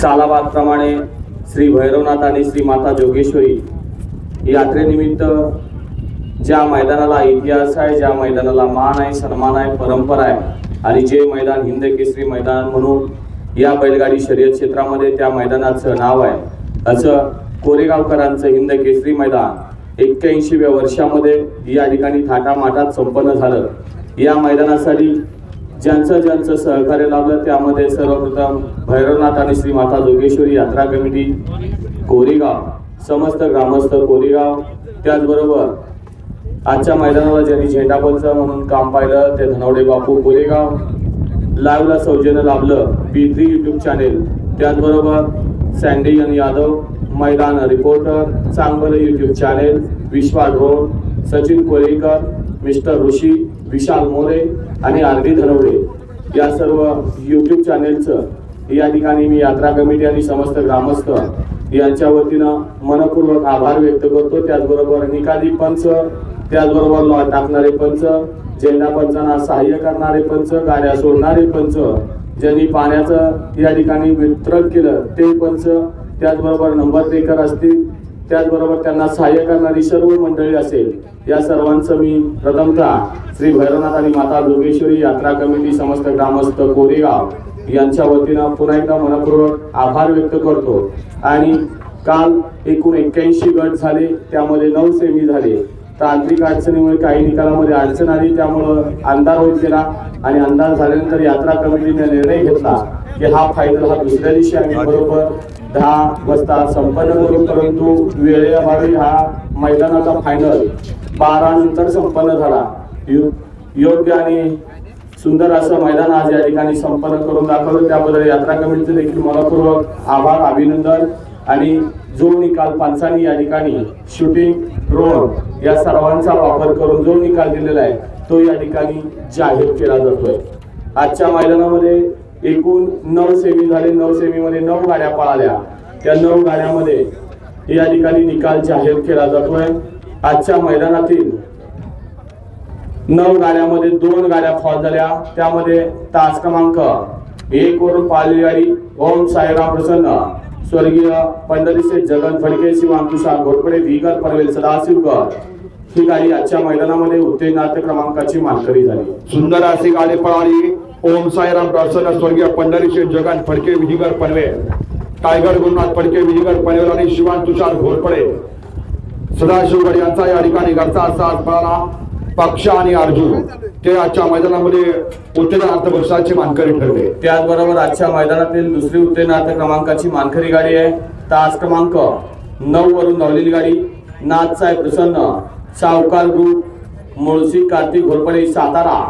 सालाबादप्रमाणे श्री भैरवनाथ आणि श्री माता जोगेश्वरी यात्रेनिमित्त ज्या मैदानाला इतिहास आहे ज्या मैदानाला मान आहे सन्मान आहे परंपरा आहे आणि जे मैदान हिंद केसरी मैदान म्हणून या बैलगाडी शर्यत क्षेत्रामध्ये त्या मैदानाचं नाव आहे असं कोरेगावकरांचं हिंद केसरी मैदान एक्क्याऐंशीव्या वर्षामध्ये या ठिकाणी थाटामाटात संपन्न झालं. या मैदानासाठी ज्यांचं ज्यांचं सहकार्य लाभलं त्यामध्ये सर्वप्रथम भैरवनाथ आणि श्री माता जोगेश्वरी यात्रा कमिटी कोरेगाव समस्त ग्रामस्थ कोरेगाव. त्याचबरोबर आजच्या मैदानाला ज्यांनी झेंडापंच म्हणून काम पाहिलं ते धनवडे बापू कोरेगाव. लाईव्हला सौजन्य लाभलं बी थ्री यूट्यूब चॅनेल त्याचबरोबर सँडी यादव मैदान रिपोर्टर चांगलं यूट्यूब चॅनेल विश्वा ढोल सचिन कोरेकर मिस्टर ऋषी विशाल मोरे आणि आरडी धनवडे या सर्व यूट्यूब चॅनेलचं या ठिकाणी मी यात्रा कमिटी आणि समस्त ग्रामस्थ यांच्या वतीनं मनपूर्वक आभार व्यक्त करतो. त्याचबरोबर निकाली पंच त्याचबरोबर लॉ टाकणारे पंच झेंडा पंचांना सहाय्य करणारे पंच गाड्या सोडणारे पंच ज्यांनी पाण्याचं या ठिकाणी वितरण केलं ते पंच त्याचबरोबर नंबर टेकर असतील त्याचबरोबर त्यांना सहाय्य करणारी सर्व मंडळी असेल या सर्वांचं मी प्रथमतः श्री भैरवनाथ आणि माता जोगेश्वरी यात्रा कमिटी समस्त ग्रामस्थ कोरेगाव यांच्या वतीनं पुन्हा एकदा मनपूर्वक आभार व्यक्त करतो. आणि काल एकूण एक्क्याऐंशी गट झाले त्यामध्ये नऊ सेमी झाले. तांत्रिक अडचणीमुळे काही निकालामध्ये अडचण आली त्यामुळं अंधार होत गेला. आणि अंदाज झाल्यानंतर यात्रा कमिटीने निर्णय घेतला की हा फायनल हा दुसऱ्या दिवशी आम्ही बरोबर दहा वाजता संपन्न करू परंतु वेळेअभावी हा मैदानाचा फायनल बारा नंतर संपन्न झाला. योग्य आणि सुंदर असं मैदान आज या ठिकाणी संपन्न करून दाखवलं. त्याबद्दल यात्रा कमिटीचे देखील मनपूर्वक आभार अभिनंदन आणि जो निकाल पांचानी या ठिकाणी शूटिंग ड्रोन या सर्वांचा वापर करून जो निकाल दिलेला आहे तो या ठिकाणी जाहीर केला जातोय. आजच्या मैदानामध्ये एकूण नऊ सेमी झाले. नऊ सेमीमध्ये नऊ गाड्या पळाल्या. त्या नऊ गाड्यामध्ये या ठिकाणी निकाल जाहीर केला जातोय. आजच्या मैदानातील नऊ गाड्यामध्ये दोन गाड्या फॉल झाल्या. त्यामध्ये तास क्रमांक एक वरून पाळली गाडी ओम साईराम प्रसन्न. स्वर्गीय पंढरीचे जगन फडके शिवान घोरपडे विगर परवेल सदाशिवकर. ही गाडी आजच्या मैदानामध्ये उत्तेजनार्थ क्रमांकाची मानकरी झाली. सुंदर अशी गाडी पळाली. ओम साईराम प्रसन्न स्वर्गीय पंढरीचे जगन फडके विजिगर पनवेल टायगर गुरुनाथ फडके विजिगर पनवेल आणि शिवान तुषार घोरपडे. सदाशिवगड यांचा या ठिकाणी घरचा असा पळाला पक्ष आणि अर्जुन. ते आजच्या मैदानामध्ये उत्तेजनार्थ बक्षाचे मानकरी ठरले. त्याचबरोबर आजच्या मैदानातील दुसरी उत्तेजनार्थ क्रमांकाची मानकरी गाडी आहे. तास क्रमांक नऊ वरून धावलेली गाडी. नाथसाहेब प्रसन्न. सावकार ग्रुप मुळशी कार्तिक घोरपडे सातारा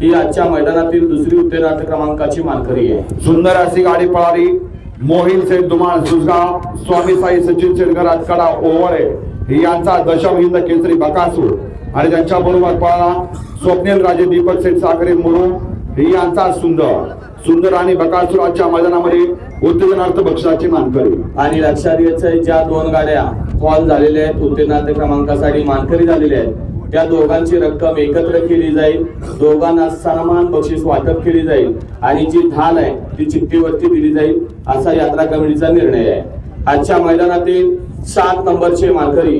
ही आजच्या मैदानातील दुसरी उत्तेजनार्थ क्रमांकाची मानकरी आहे. सुंदर अशी गाडी पळाली. मोहिन शेठ दुमाळ सुसगाव स्वामी साई सचिन शेटकर आतकडा ओवळे यांचा दशम हिंद केसरी बकासूर आणि त्यांच्या बरोबर पळाला स्वप्नील राजे दीपक शेठ साखरे मुरुम यांचा सुंदर सुंदर आणि बकासूर आजच्या मैदानामध्ये उत्तेजनार्थ बक्षाची मानकरी. आणि लक्षात घ्यायचं ज्या दोन गाड्या कॉल झालेले आहेत उत्तीर्णार्थ क्रमांकासाठी मानकरी झालेले आहेत. त्या दोघांची रक्कम एकत्र केली जाईल. दोघांना सन्मान बक्षीस वाटप केली जाईल आणि जी ढाल आहे ती चिठ्ठीवरती दिली जाईल असा यात्रा कमिटीचा निर्णय आहे. आजच्या मैदानातील सात नंबरचे मानकरी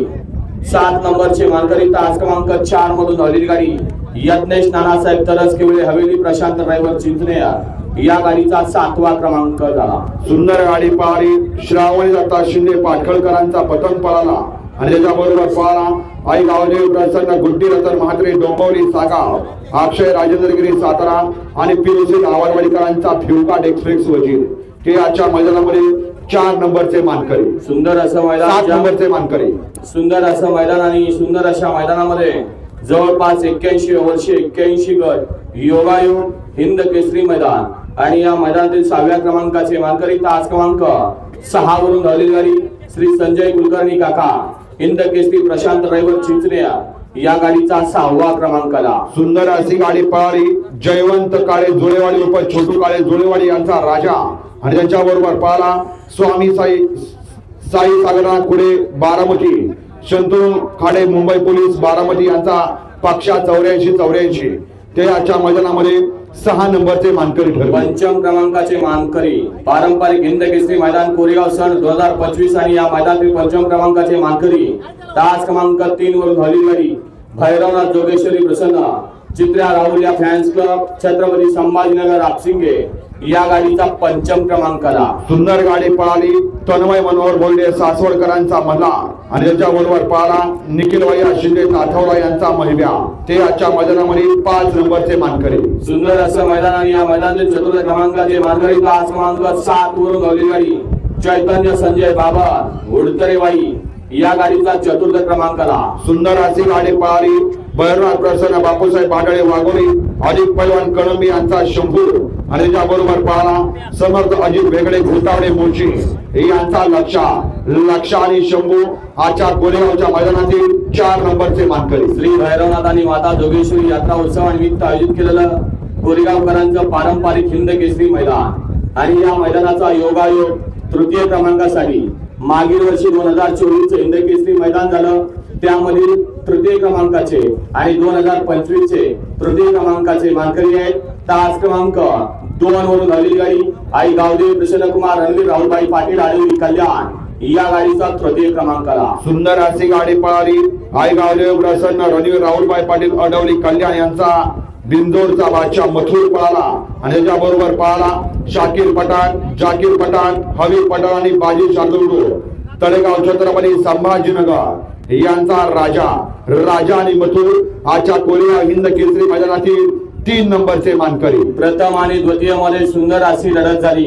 सात नंबरचे मानकरी तास क्रमांक चार मधून धावलेली गाडी. यज्ञेश नानासाहेब तरस केवळे हवेली प्रशांत ड्रायव्हर चिंचणे या गाडीचा सातवा क्रमांक झाला. सुंदर गाडी पळाली श्रावणी दत्ता शिंदे पाटखळकरांचा पतंग पळाला. आणि त्याच्याबरोबर पळाला आई गावदेव प्रसन्न गुड्डी रतन म्हात्रे डोंबवली सागाव अक्षय राजेंद्रगिरी सातारा आणि पिरुसी गावरवाडीकरांचा फ्युकाट एक्सप्रेस वजीर. ते आजच्या मैदानामध्ये चार नंबरचे मानकरी. सुंदर असं मैदान नंबरचे मानकरी. सुंदर असं मैदान आणि सुंदर अशा मैदानामध्ये जवळपास एक्क्याऐंशी वर्षे एक्क्याऐंशी गट योगायोग हिंद केसरी मैदान. आणि या मैदानातील सहाव्या क्रमांकाचे मानकरी तास क्रमांक सहा वरून धावलेली गाडी श्री संजय कुलकर्णी काका हिंद केसरी प्रशांत ड्रायव्हर चिंचणे या गाडीचा सहावा क्रमांक आला सुंदर अशी गाडी पळाली. जयवंत काळे जुळेवाडी उप छोटू काळे जुळेवाडी यांचा राजा आणि त्याच्याबरोबर पळाला स्वामी साई साई सागरा कुडे बारामती. शंतनू खाडे मुंबई पोलीस बारामती यांचा पक्षा चौऱ्याऐंशी चौऱ्याऐंशी. ते आजच्या मैदानामध्ये सहा नंबरचे मानकरी ठरले. पंचम क्रमांकाचे मानकरी पारंपरिक हिंद केसरी मैदान कोरेगाव सन दोन हजार पंचवीस आणि या मैदानातील पंचम क्रमांकाचे मानकरी तास क्रमांक तीन वरून झालेली भैरवनाथ जोगेश्वरी प्रसन्न चित्र्या राहुल या फॅन्स क्लब छत्रपती संभाजीनगर आपसिंगे. या गाडीचा पंचम क्रमांक आला सुंदर गाडी पळाली. तन्मय मनोहर बोलडे सासवडकरांचा मल्ला आणि याच्या बरोबर पळाला. निखिल वैया शिंदे ताठवडा यांचा महिब्या ते आजच्या मैदानामध्ये पाच नंबरचे मानकरी. सुंदर असं मैदान आणि या मैदानातील चतुर्थ क्रमांकाचे मानकरी तास क्रमांक सात वरून झालेली गाडी चैतन्य संजय बाबा उडतरेवाई. या गाडीचा चतुर्थ क्रमांक आला सुंदर अशी गाडी पळाली. भैरवनाथ प्रसन्न बापूसाहेब बागडे वाघोली अजित पैलवान कळंबी यांचा शंभू. आणि त्याबरोबर पळाला समर्थ अजित वेगळे घोटावडे मोशी यांचा लक्षा लक्षा आणि शंभू आजच्या कोरेगावच्या मैदानातील चार नंबरचे मानकरी. श्री भैरवनाथ आणि माता जोगेश्वरी यात्रा उत्सवानिमित्त आयोजित केलेलं कोरेगावकरांचं पारंपरिक हिंद केसरी मैदान. आणि या मैदानाचा योगायोग तृतीय क्रमांकासाठी मागील वर्षी दोन हजार चोवीस हिंद केसरी मैदान झालं. त्यामधील तृतीय क्रमांकाचे आणि दोन हजार पंचवीस चे तृतीय क्रमांकाचे मानकरी आहेत. तास क्रमांक दोन वरून झालेली गाडी आई गावदेव प्रसन्न कुमार रणवीर राहुलबाई पाटील आळवी कल्याण. या गाडीचा तृतीय क्रमांक आला सुंदर अशी गाडी पळाली. आई गावदेव प्रसन्न रणवीर राहुलबाई पाटील अडवली कल्याण यांचा बिंदोरचा बादशाह मथुर पळाला आणि त्याच्या बरोबर पळाला शाकिर पठाण जाकीर पठाण हवी पठाण आणि बाजी शार्दुलडू तळेगाव छत्रपती संभाजीनगर. यांचा राजा राजा आणि मथुर आजच्या कोरिया हिंद केसरी मैदानातील तीन नंबरचे मानकरी. प्रथम आणि द्वितीयमध्ये सुंदर अशी लढत झाली.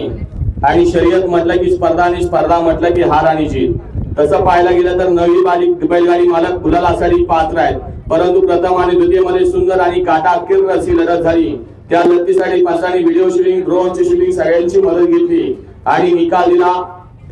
आणि शर्यत म्हटलं की स्पर्धा आणि स्पर्धा म्हटलं की हार आणि जीत. तसं पाहायला गेलं तर नवी बालिक बैलगाडी मालक गुलालासाठी पात्र आहेत. परंतु प्रथम आणि द्वितीयमध्ये सुंदर आणि काटा काटाकीर अशी लढत झाली. त्या लढतीसाठी पंचांनी व्हिडिओ शूटिंग ड्रोनची शूटिंग सगळ्यांची मदत घेतली. आणि निकाल दिला.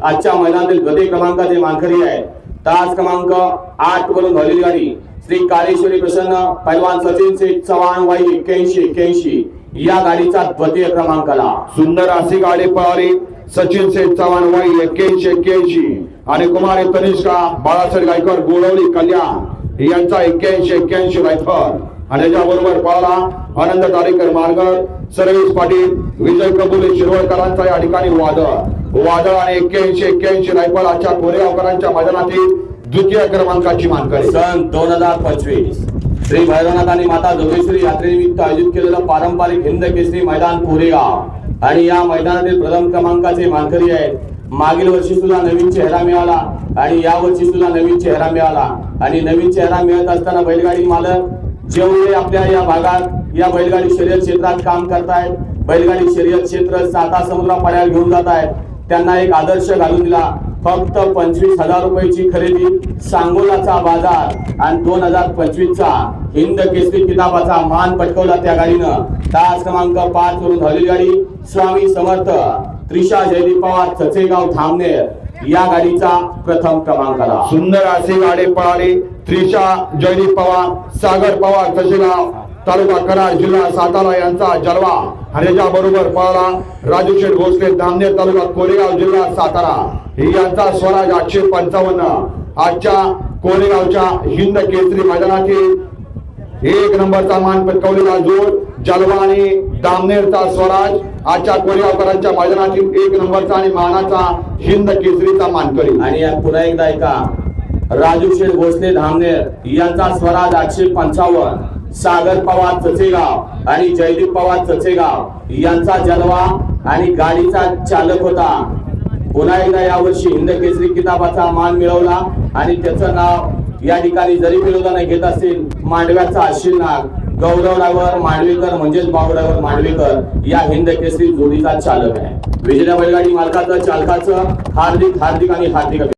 आजच्या मैदानातील द्वितीय क्रमांकाचे मानकरी आहेत. तास क्रमांक आठ वरून झालेली गाडी. श्री कालेश्वरी प्रसन्न पैलवान सचिन सेठ चव्हाण वाई एक्क्याऐंशी एक्क्याऐंशी या गाडीचा द्वितीय क्रमांक आला. सुंदर अशी गाडी पळाली. सचिन सेठ चव्हाण वाई एक्क्याऐंशी एक्क्याऐंशी आणि कुमारी तनिष्का बाळासाहेब गायकवाड गोळवली कल्याण यांचा एक्क्याऐंशी एक्क्याऐंशी रायफल. आणि त्याच्याबरोबर पळाला आनंद तारेकर मार्गर सर्वेश पाटील विजय कबुले शिरवळकरांचा या ठिकाणी वादळ. वादळ आणि एक्क्याऐंशी एक्क्याऐंशी रायफल आजच्या कोरेगावकरांच्या मैदानातील द्वितीय क्रमांकाची मानकरी. सन दोन हजार पंचवीस. श्री भैरवनाथ आणि माता जोगेश्वरी यात्रेनिमित्त आयोजित केलेलं पारंपरिक हिंद केसरी मैदान कोरेगाव आणि या मैदानातील प्रथम क्रमांकाचे मानकरी आहेत. मागील वर्षी सुद्धा नवीन चेहरा मिळाला आणि या वर्षी सुद्धा नवीन चेहरा मिळाला. आणि नवीन चेहरा मिळत असताना बैलगाडी मालक जेवढे आपल्या या भागात या बैलगाडी शर्यत क्षेत्रात काम करतायत बैलगाडी शर्यत क्षेत्र साता समुद्रा पाड्याला घेऊन जात आहेत त्यांना एक आदर्श घालून दिला. फक्त पंचवीस हजार रुपयाची खरेदी सांगोलाचा बाजार आणि दोन हजार पंचवीसचा हिंद केसरी किताबाचा मान पटकवला त्या गाडीनं. तास क्रमांक पाच वरून झालेली गाडी स्वामी समर्थ त्रिशा जयदीप पवार चचेगाव थांबनेर या गाडीचा प्रथम क्रमांक आला. सुंदर असे गाडी पळाली. त्रिशा जयदीप पवार सागर पवार चचेगाव तालुका कराड जिल्हा सातारा यांचा जलवा हरेजा बरोबर पळाला. राजू शेठ भोसले धामनेर तालुका कोरेगाव जिल्हा सातारा. यांचा स्वराज आठशे पंचावन्न. आजच्या कोरेगावच्या हिंद केसरी मैदानातील एक नंबरचा मान पटकावलेला जोड जलवा आणि दामनेरचा स्वराज आजच्या कोरेगावकरांच्या मैदानातील एक नंबरचा आणि मानाचा हिंद केसरीचा मानकरी. आणि पुन्हा एकदा ऐका. राजू शेठ भोसले धामनेर यांचा स्वराज आठशे पंचावन्न. सागर पवार चचेगाव आणि जयदीप पवार चचेगाव यांचा जलवा आणि गाडीचा चालक होता. पुन्हा एकदा यावर्षी हिंद केसरी किताबाचा मान मिळवला आणि त्याचं नाव या ठिकाणी जरी विरोधाने घेत असतील मांडव्याचा अश्विन गौरवरावर मांडवेकर म्हणजेच बावडावर मांडवेकर या हिंद केसरी जोडीचा चालक आहे. विजया बैलगाडी मालकाचं चालकाचं हार्दिक हार्दिक आणि हार्दिक